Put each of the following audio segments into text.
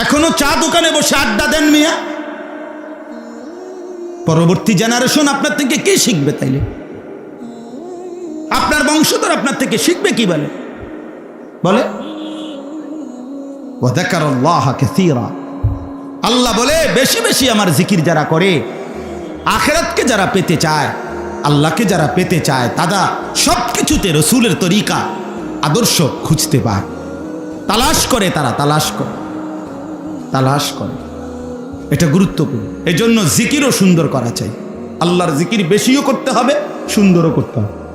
এখনও চা দোকানে বসে আড্ডা দেন মিয়া। পরবর্তী জেনারেশন আপনার থেকে কে শিখবে তাইলে? আপনার বংশধর আপনার থেকে শিখবে কি বলে? বলে? আল্লাহ বলে, বেশি বেশি আমার জিকির যারা করে, আখেরাতকে যারা পেতে চায়, আল্লাহকে যারা পেতে চায়, তারা সব কিছুতে রসুলের তরিকা, আদর্শ খুঁজতে পায়। তালাশ করে তারা, তালাশ করে। তালাশ করে। এটা গুরুত্বপূর্ণ। এই জন্য জিকিরও সুন্দর করা চাই। আল্লাহর জিকির বেশিও করতে হবে, সুন্দরও করতে হবে।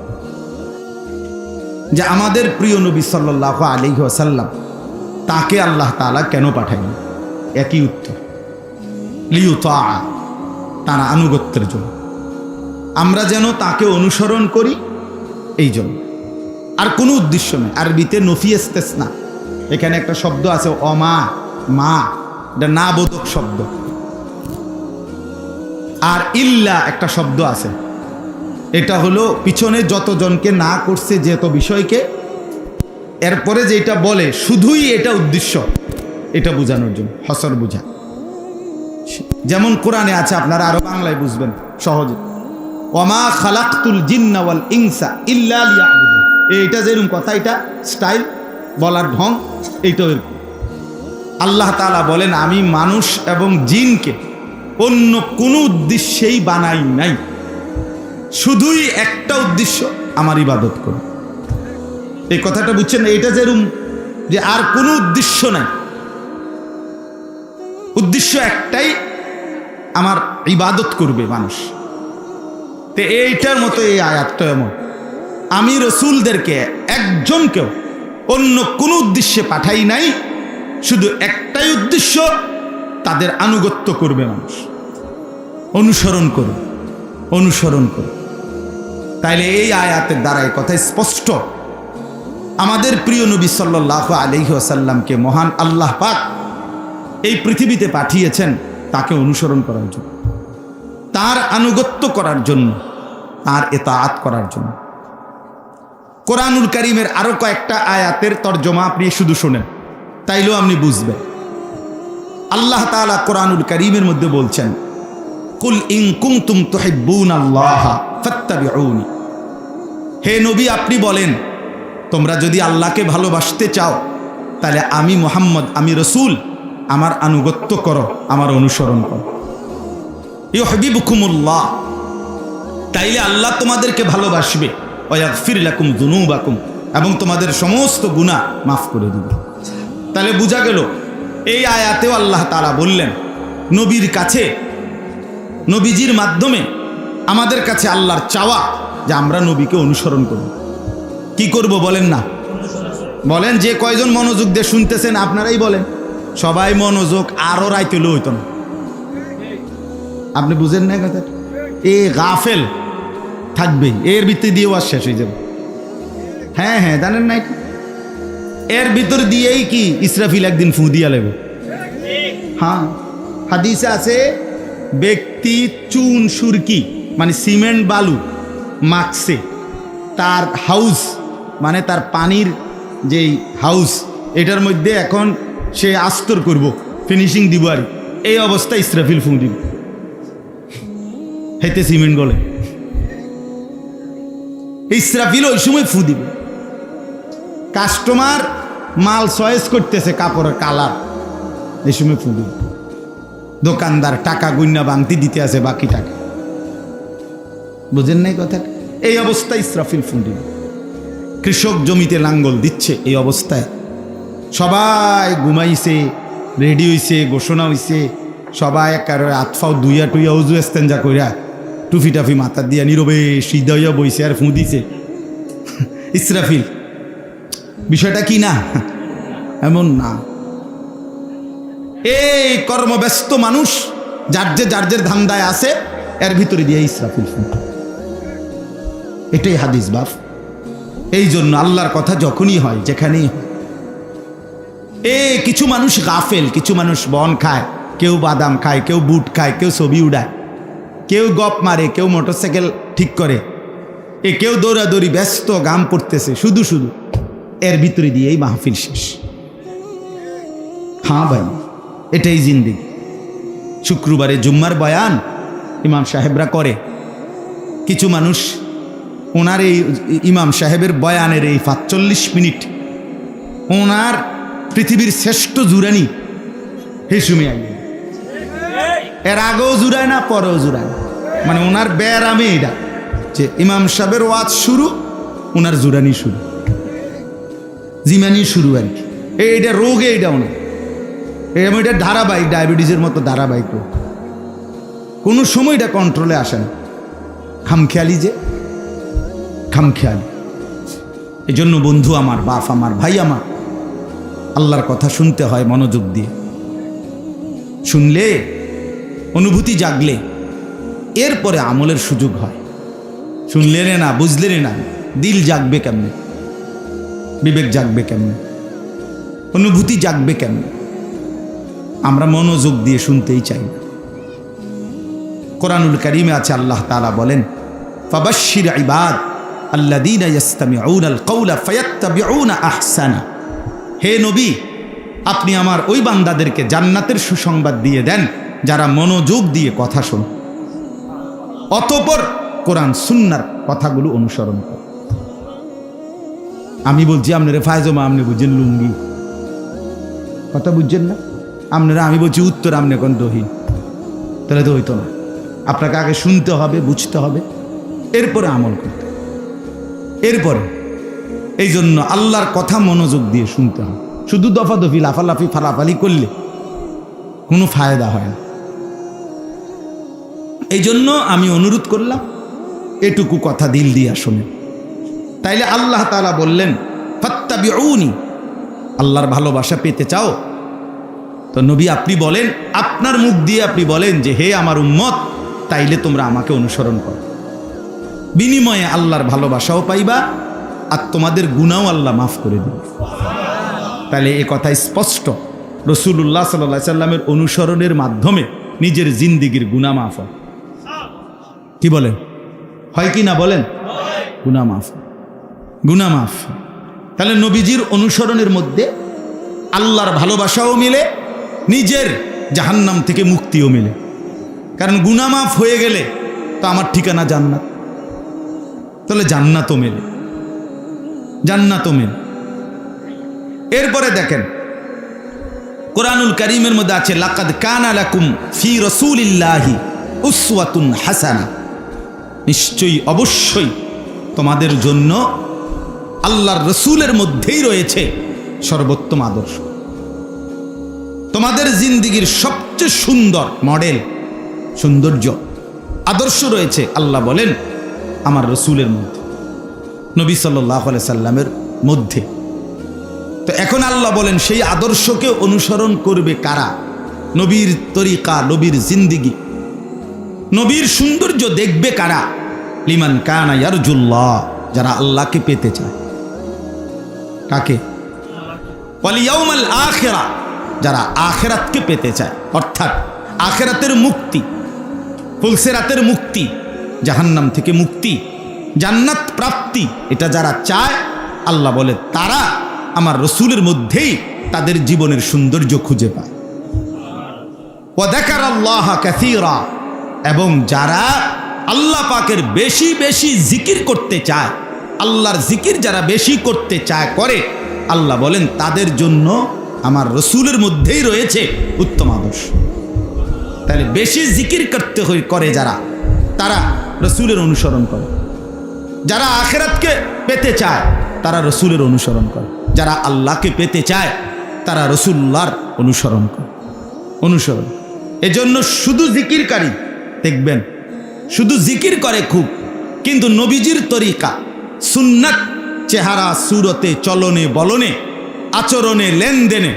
যে আমাদের প্রিয় নবী সাল্লাহ আলী আসাল্লাম তাকে আল্লাহ তাআলা কেন পাঠায়নি? একই উত্তর। লিউতা তারা আনুগত্যের জন্য। আমরা যেন তাকে অনুসরণ করি, এই জন্য। আর কোনো উদ্দেশ্য নেই। আরবিতে নফিয়েস্তেস না এখানে একটা শব্দ আছে, অমা, মা। এটা না বোধক শব্দ। আর ইল্লা একটা শব্দ আছে। এটা হলো পিছনে যতজনকে না করছে যেত বিষয়কে, এরপরে যেটা বলে, শুধুই এটা উদ্দেশ্য, এটা বোঝানোর জন্য, হসর বোঝা। যেমন কোরআনে আছে, আপনারা আরও বাংলায় বুঝবেন, সহজে। ওমা খালাক্তুল জিন্নাওয়াল ইনসা ইল্লা এইটা যেরকম কথা, এটা স্টাইল, বলার ঢং এইটা। আল্লাহ তাআলা বলেন, আমি মানুষ এবং জিনকে অন্য কোনো উদ্দেশ্যেই বানাই নাই। শুধুই একটা উদ্দেশ্য, আমার ইবাদত করো। এই কথাটা বুঝছেন? এটা যেরকম যে আর কোনো উদ্দেশ্য নাই। উদ্দেশ্য একটাই, আমার ইবাদত করবে মানুষ। তো এইটার মতো এই আয়াতটা এমন। আমি রসুলদেরকে একজনকেও অন্য কোনো উদ্দেশ্যে পাঠাই নাই শুধু একটাই উদ্দেশ্য, তাদের আনুগত্য করবে মানুষ। অনুসরণ করবে অনুসরণ করবে। তাইলে এই আয়াতের দ্বারা কথা স্পষ্ট। আমাদের প্রিয় নবী সাল্লাহ আলহি আসাল্লামকে মহান আল্লাহ পাক এই পৃথিবীতে পাঠিয়েছেন তাকে অনুসরণ করার জন্য। তার আনুগত্য করার জন্য, তার এতাআত করার জন্য। কোরআনুল করিমের আরও কয়েকটা আয়াতের তর্জমা আপনি শুধু শোনেন। তাইলেও আপনি বুঝবেন। আল্লাহ তাআলা কোরআনুল করিমের মধ্যে বলছেন, কুল ইন কুনতুম তুহিব্বুন আল্লাহ হে নবী, আপনি বলেন, তোমরা যদি আল্লাহকে ভালোবাসতে চাও, তাহলে আমি মোহাম্মদ, আমি রসুল, আমার আনুগত্য করো, আমার অনুসরণ করো। ইহবিবুকুমুল্লাহ তাইলে আল্লাহ তোমাদেরকে ভালোবাসবে। ওয়াগফিরলাকুম যুনুবাকুম এবং তোমাদের সমস্ত গুনাহ মাফ করে দিবে। তাহলে বোঝা গেল, এই আয়াতেও আল্লাহ তারা বললেন, নবীর কাছে, নবীজির মাধ্যমে আমাদের কাছে আল্লাহর চাওয়া যে আমরা নবীকে অনুসরণ করব। কি করব বলেন না? বলেন যে কয়জন মনোযোগ দিয়ে শুনতেছেন আপনারাই বলেন। সবাই মনোযোগ আরও রাইতে হইতো না। আপনি বুঝেন না কথা এ গাফেল থাকবে এর ভিত্তি দিয়েও আর শেষ হয়ে যাবে। হ্যাঁ হ্যাঁ জানেন না? এর ভিতর দিয়েই কি ইসরাফিল একদিন ফু দিয়া লেবে? হ্যাঁ হাদিসে আছে, ব্যক্তি চুন, সুরকি মানে সিমেন্ট, বালু মাখছে। তার হাউস মানে তার পানির যেই হাউস, এটার মধ্যে এখন সে আস্তর করব ফিনিশিং দিব আর এই অবস্থায় ইসরাফিল ফু দিব হেতে সিমেন্ট গলে। ইসরাফিল ওই সময় ফু দিবে। কাস্টমার মাল চয়েস করতেছে কাপড়ের কালার। এই সময় দিবে দোকানদার টাকা গুন্না বাংতি দিতে আছে বাকি টাকা বুঝেন নাই কথা এই অবস্থায় ইসরাফিল ফু কৃষক জমিতে লাঙ্গল দিচ্ছে এই অবস্থায়। সবাই ঘুমাইছে, রেডি হইছে, ঘোষণা হইছে। সবাই একারে আতফাও দুইয়া টুইয়া উজু এস্তেঞ্জা কইরা টুফি টাফি মাথা দিয়া নীরবে সিদ্ধা হইয়া বইছে আর ফুঁ দিছে। ইসরাফিল বিষয়টা কি না? এমন না। এই কর্মব্যস্ত মানুষ, যার যে যার যে ধান্দায় আছে, এর ভিতরে দিয়ে ইসরাফিল এটাই হাদিস বাপ। এই জন্য আল্লাহর কথা যখনই হয়, যেখানেই এ, কিছু মানুষ গাফেল, কিছু মানুষ বন খায়, কেউ বাদাম খায়, কেউ বুট খায়, কেউ ছবি উড়ায়, কেউ গপ মারে, কেউ মোটরসাইকেল ঠিক করে, এ, কেউ দৌড়াদৌড়ি ব্যস্ত, গাম পড়তেছে, শুধু শুধু। এর ভিতরে দিয়েই মাহফিল শেষ। হ্যাঁ ভাই, এটাই জিন্দিগি। শুক্রবারে জুম্মার বয়ান ইমাম সাহেবরা করে। কিছু মানুষ ওনার এই ইমাম সাহেবের বয়ানের এই পাঁচচল্লিশ মিনিট ওনার পৃথিবীর শ্রেষ্ঠ জুরানি হেসুমি আইন এর আগেও জুড়ায় না, পরেও জুড়ায় না। মানে ওনার ব্যারামে এটা যে ইমাম সাহেবের ওয়াজ শুরু, ওনার জুরানি শুরু। জিমানি শুরু আর কি। এইটা রোগে এটা ওনার এরকম এটা ধারাবাহিক, ডায়াবেটিসের মতো ধারাবাহিক রোগ। কোনো সময় এটা কন্ট্রোলে আসে না। খামখেয়ালি যে, খামখেয়ালি। এই জন্য বন্ধু আমার, বাপ আমার, ভাই আমার, আল্লাহর কথা শুনতে হয় মনোযোগ দিয়ে। শুনলে, অনুভূতি জাগলে, এরপরে আমলের সুযোগ হয়। শুনলে রে না, বুঝলে রে না, দিল জাগবে কেমনে? বিবেক জাগবে কেমনে? অনুভূতি জাগবে কেমনে? আমরা মনোযোগ দিয়ে শুনতেই চাই কোরআনুল করিমে আছে, আল্লাহ তালা বলেন ফাবাশির ইবাদ আহসানা। হে নবী, আপনি আমার ওই বান্দাদেরকে জান্নাতের সুসংবাদ দিয়ে দেন, যারা মনোযোগ দিয়ে কথা শোন। অতপর কোরআন, সুন্নার কথাগুলো অনুসরণ করে। আমি বলছি আপনারা ফায়জমা আপনি বুঝছেন লুঙ্গি। কথা বুঝছেন না? আপনারা আমি বলছি, উত্তর আপনি এখন দহি? তাহলে তো হইতো না। আপনাকে আগে শুনতে হবে, বুঝতে হবে। এরপরে আমল করতে। এরপরে এই জন্য আল্লাহর কথা মনোযোগ দিয়ে শুনতে হবে। শুধু দফা দফাদফি, লাফালাফি, ফালাফালি করলে কোনো ফায়দা হয় না। এই জন্য আমি অনুরোধ করলাম, এটুকু কথা দিল দিয়া শোনেন। তাইলে আল্লাহ তালা বললেন, ফাত্তাবিউনি, আল্লাহর ভালোবাসা পেতে চাও? তো নবী আপনি বলেন, আপনার মুখ দিয়ে আপনি বলেন যে, হে আমার উম্মত, তাইলে তোমরা আমাকে অনুসরণ করো। বিনিময়ে আল্লাহর ভালোবাসাও পাইবা, আর তোমাদের গুণাও আল্লাহ মাফ করে দিবে। তাহলে এ কথা স্পষ্ট। রসুল্লাহ সাল্লা সাল্লামের অনুসরণের মাধ্যমে নিজের জিন্দিগির গুণা মাফ হয়। কি বলেন? হয় কি না বলেন? গুণা মাফ গুণা মাফ। তাহলে নবীজির অনুসরণের মধ্যে আল্লাহর ভালোবাসাও মিলে, নিজের জাহান্নাম থেকে মুক্তিও মিলে। কারণ গুনামাফ হয়ে গেলে তো আমার ঠিকানা জান্নাত। তাহলে জান্নাতও মেলে। জান্নাতও মেলে। এরপরে দেখেন, কোরআনুল করিমের মধ্যে আছে, লাকাদ কানা লাকুম ফি রসুলিল্লাহি উসওয়াতুন হাসানা। নিশ্চয়ই, অবশ্যই তোমাদের জন্য আল্লাহর রসুলের মধ্যেই রয়েছে সর্বোত্তম আদর্শ। তোমাদের জিন্দিগির সবচেয়ে সুন্দর মডেল, সৌন্দর্য, আদর্শ রয়েছে, আল্লাহ বলেন, আমার রসুলের মধ্যে, নবী সাল্লাহ সাল্লামের মধ্যে। তো এখন আল্লাহ বলেন, সেই আদর্শকে অনুসরণ করবে কারা? নবীর তরিকা, নবীর জিন্দিগি। নবীর সৌন্দর্য দেখবে কারা? লিমান কানা ইয়ারজুল্লাহ, যারা আল্লাহকে পেতে চায়। কাকে? আখেরা, যারা আখেরাতকে পেতে চায়। অর্থাৎ আখেরাতের মুক্তি, ফুলসেরাতের মুক্তি, জাহান্নাম থেকে মুক্তি, জান্নাত প্রাপ্তি, এটা যারা চায়, আল্লাহ বলে, তারা আমার রসুলের মধ্যেই তাদের জীবনের সৌন্দর্য খুঁজে পায়। ওয়াদাকার আল্লাহ কাসীরা, এবং যারা আল্লাহ পাকের বেশি বেশি জিকির করতে চায় আল্লাহর জিকির যারা বেশি করতে চায় করে, আল্লাহ বলেন, তাদের জন্য আমার রসুলের মধ্যেই রয়েছে উত্তম আদর্শ। তাহলে বেশি জিকির করতে হই- করে যারা, তারা রসুলের অনুসরণ করে। যারা আখেরাতকে পেতে চায়, তারা রসুলের অনুসরণ করে। যারা আল্লাহকে পেতে চায়, তারা রসুল্লার অনুসরণ করে। অনুসরণ। এজন্য শুধু জিকিরকারী, দেখবেন, শুধু জিকির করে খুব, কিন্তু নবীজির তরিকা সুন্নাত, চেহারা, সুরতে, চলনে, বলনে, আচরণে, লেনদেনে।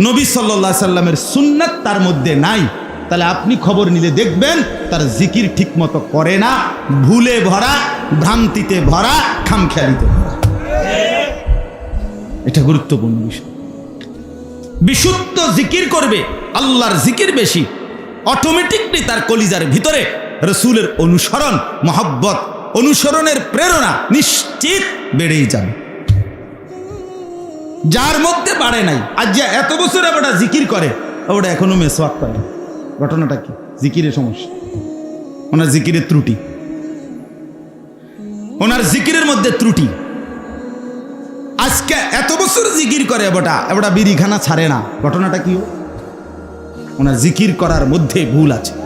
নবী সাল্লা সাল্লামের সুন্নাত তার মধ্যে নাই। তাহলে আপনি খবর নিলে দেখবেন, তার জিকির ঠিকমতো করে না, ভুলে ভরা, ভ্রান্তিতে ভরা, খামখেয়ালিতে ভরা। এটা গুরুত্বপূর্ণ বিষয়। বিশুদ্ধ জিকির করবে, আল্লাহর জিকির বেশি। অটোমেটিকলি তার কলিজার ভিতরে রসুলের অনুসরণ, মহব্বত অনুসরণের প্রেরণা নিশ্চিত বেড়েই যাবে। যার মধ্যে বাড়ে নাই। আজ যে এত বছর আমরা জিকির করে ওটা এখনও মেসওয়াক করে। ঘটনাটা কি? জিকিরের সমস্যা। ওনার জিকিরের ত্রুটি। ওনার জিকিরের মধ্যে ত্রুটি। আজকে এত বছর জিকির করে ওটা ওটা বিড়িখানা ছাড়ে না। ঘটনাটা কি? ওনার জিকির করার মধ্যে ভুল আছে।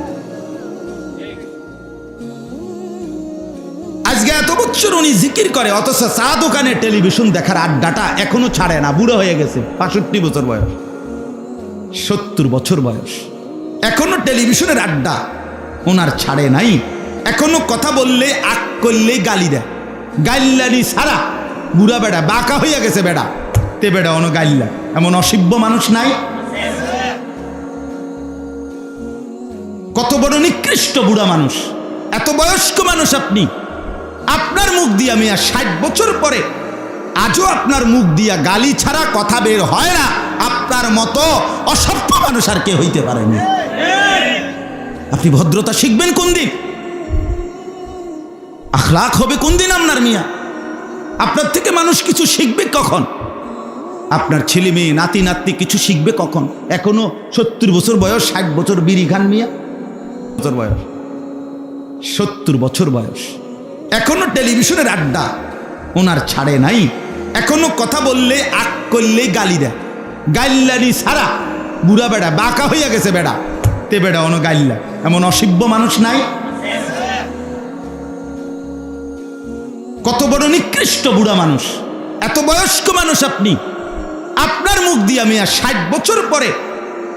বছর উনি জিকির করে, অথচ চা দোকানে টেলিভিশন দেখার আড্ডাটা এখনও ছাড়ে না, বুড়ো হয়ে গেছে, বাষট্টি বছর বয়স, সত্তর বছর বয়স। এখনও টেলিভিশনের আড্ডা ওনার ছাড়ে নাই, এখনও কথা বললে, আক করলে গালি দেয়। গাইল্লানি সারা, বুড়া বেড়া, বাঁকা হইয়া গেছে বেড়া, তে বেড়া অন গাইল্লা, এমন অসিব্য মানুষ নাই। কত বড় নিকৃষ্ট বুড়া মানুষ, এত বয়স্ক মানুষ আপনি মুখ দিয়ে আর ষাট বছর পরে আজও আপনার মুখ দিয়া গালি ছাড়া কথা বের হয় না। আপনার মতো অসভ্য মানুষ আর কে হইতে পারেনি আপনি ভদ্রতা শিখবেন কোন দিন? আখলাখ হবে কোন দিন আপনার মিয়া? আপনার থেকে মানুষ কিছু শিখবে কখন? আপনার ছেলে মেয়ে, নাতি, নাতনি কিছু শিখবে কখন? এখনও সত্তর বছর বয়স, ষাট বছর বিড়ি খান মিয়া? বছর বয়স সত্তর বছর বয়স। এখনও টেলিভিশনের আড্ডা। ওনার ছাড়ে নাই। এখনও কথা বললে, আক করলেই গালি দেয়। গাইল্লানি সারা। বুড়া বেড়া, বাঁকা হইয়া গেছে বেড়া। তে বেড়া অন গাইল্লা। এমন অসভ্য মানুষ নাই। কত বড় নিকৃষ্ট বুড়া মানুষ। এত বয়স্ক মানুষ আপনি। আপনার মুখ দিয়ে আর ষাট বছর পরে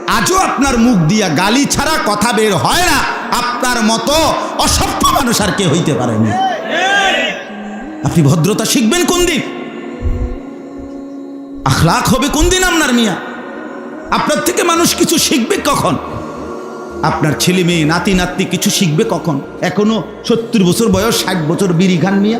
আজও আপনার মুখ দিয়া গালি ছাড়া কথা বের হয় না। আপনার মতো অসভ্য মানুষ আর কে হইতে পারেনি। আপনি ভদ্রতা শিখবেন কোন দিন? আখলাখ হবে কোন দিন আপনার মিয়া? আপনার থেকে মানুষ কিছু শিখবে কখন? আপনার ছেলে মেয়ে, নাতি, নাতনি কিছু শিখবে কখন? এখনও সত্তর বছর বয়স, ষাট বছর বিড়ি খান মিয়া।